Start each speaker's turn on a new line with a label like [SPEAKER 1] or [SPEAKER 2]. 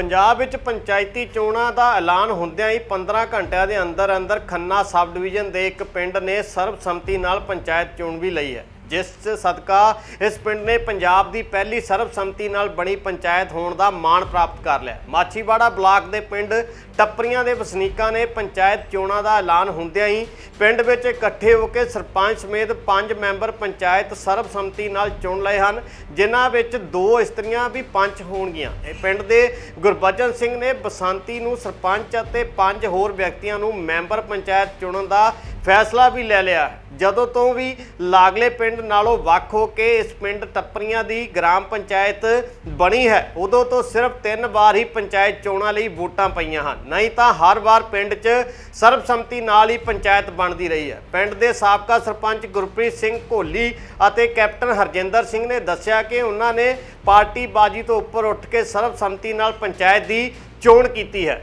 [SPEAKER 1] ਪੰਜਾਬ ਵਿੱਚ ਪੰਚਾਇਤੀ ਚੋਣਾਂ ਦਾ ਐਲਾਨ ਹੁੰਦਿਆਂ ਹੀ 15 ਘੰਟਿਆਂ ਦੇ ਅੰਦਰ ਅੰਦਰ ਖੰਨਾ ਸਬ ਡਿਵੀਜ਼ਨ ਦੇ ਇੱਕ ਪਿੰਡ ਨੇ ਸਰਬਸੰਮਤੀ ਨਾਲ ਪੰਚਾਇਤ ਚੋਣ ਵੀ ਲਈ ਹੈ। ਜਿਸ ਸਦਕਾ ਇਸ ਪਿੰਡ ਨੇ ਪੰਜਾਬ ਦੀ ਪਹਿਲੀ ਸਰਬਸੰਮਤੀ ਨਾਲ ਬਣੀ ਪੰਚਾਇਤ ਹੋਣ ਦਾ ਮਾਣ ਪ੍ਰਾਪਤ ਕਰ ਲਿਆ। ਮਾਛੀਵਾੜਾ ਬਲਾਕ ਦੇ ਪਿੰਡ ਟੱਪਰੀਆਂ ਦੇ ਵਸਨੀਕਾਂ ਨੇ ਪੰਚਾਇਤ ਚੋਣਾਂ ਦਾ ਐਲਾਨ ਹੁੰਦਿਆਂ ਹੀ ਪਿੰਡ ਵਿੱਚ ਇਕੱਠੇ ਹੋ ਕੇ ਸਰਪੰਚ ਸਮੇਤ ਪੰਜ ਮੈਂਬਰ ਪੰਚਾਇਤ ਸਰਬਸੰਮਤੀ ਨਾਲ ਚੁਣ ਲਏ ਹਨ, ਜਿਨ੍ਹਾਂ ਵਿੱਚ ਦੋ ਇਸਤਰੀਆਂ ਵੀ ਪੰਚ ਹੋਣਗੀਆਂ। ਇਹ ਪਿੰਡ ਦੇ ਗੁਰਬਚਨ ਸਿੰਘ ਨੇ ਬਸੰਤੀ ਨੂੰ ਸਰਪੰਚ ਅਤੇ ਪੰਜ ਹੋਰ ਵਿਅਕਤੀਆਂ ਨੂੰ ਮੈਂਬਰ ਪੰਚਾਇਤ ਚੁਣਨ ਦਾ ਫੈਸਲਾ ਵੀ ਲੈ ਲਿਆ। ਜਦੋਂ ਤੋਂ ਵੀ ਲਾਗਲੇ ਪਿੰਡ ਨਾਲੋਂ ਵੱਖ ਹੋ ਕੇ ਇਸ ਪਿੰਡ ਟੱਪਰੀਆਂ ਦੀ ਗ੍ਰਾਮ ਪੰਚਾਇਤ ਬਣੀ ਹੈ, ਉਦੋਂ ਤੋਂ ਸਿਰਫ ਤਿੰਨ ਵਾਰ ਹੀ ਪੰਚਾਇਤ ਚੋਣਾਂ ਲਈ ਵੋਟਾਂ ਪਈਆਂ ਹਨ। ਨਹੀਂ ਤਾਂ ਹਰ ਵਾਰ ਪਿੰਡ 'ਚ ਸਰਬਸੰਮਤੀ ਨਾਲ ਹੀ ਪੰਚਾਇਤ ਬਣਦੀ ਰਹੀ ਹੈ। ਪਿੰਡ ਦੇ ਸਾਬਕਾ ਸਰਪੰਚ ਗੁਰਪ੍ਰੀਤ ਸਿੰਘ ਘੋਲੀ ਅਤੇ ਕੈਪਟਨ ਹਰਜਿੰਦਰ ਸਿੰਘ ਨੇ ਦੱਸਿਆ ਕਿ ਉਹਨਾਂ ਨੇ ਪਾਰਟੀ ਬਾਜੀ ਤੋਂ ਉੱਪਰ ਉੱਠ ਕੇ ਸਰਬਸੰਮਤੀ ਨਾਲ ਪੰਚਾਇਤ ਦੀ ਚੋਣ ਕੀਤੀ ਹੈ।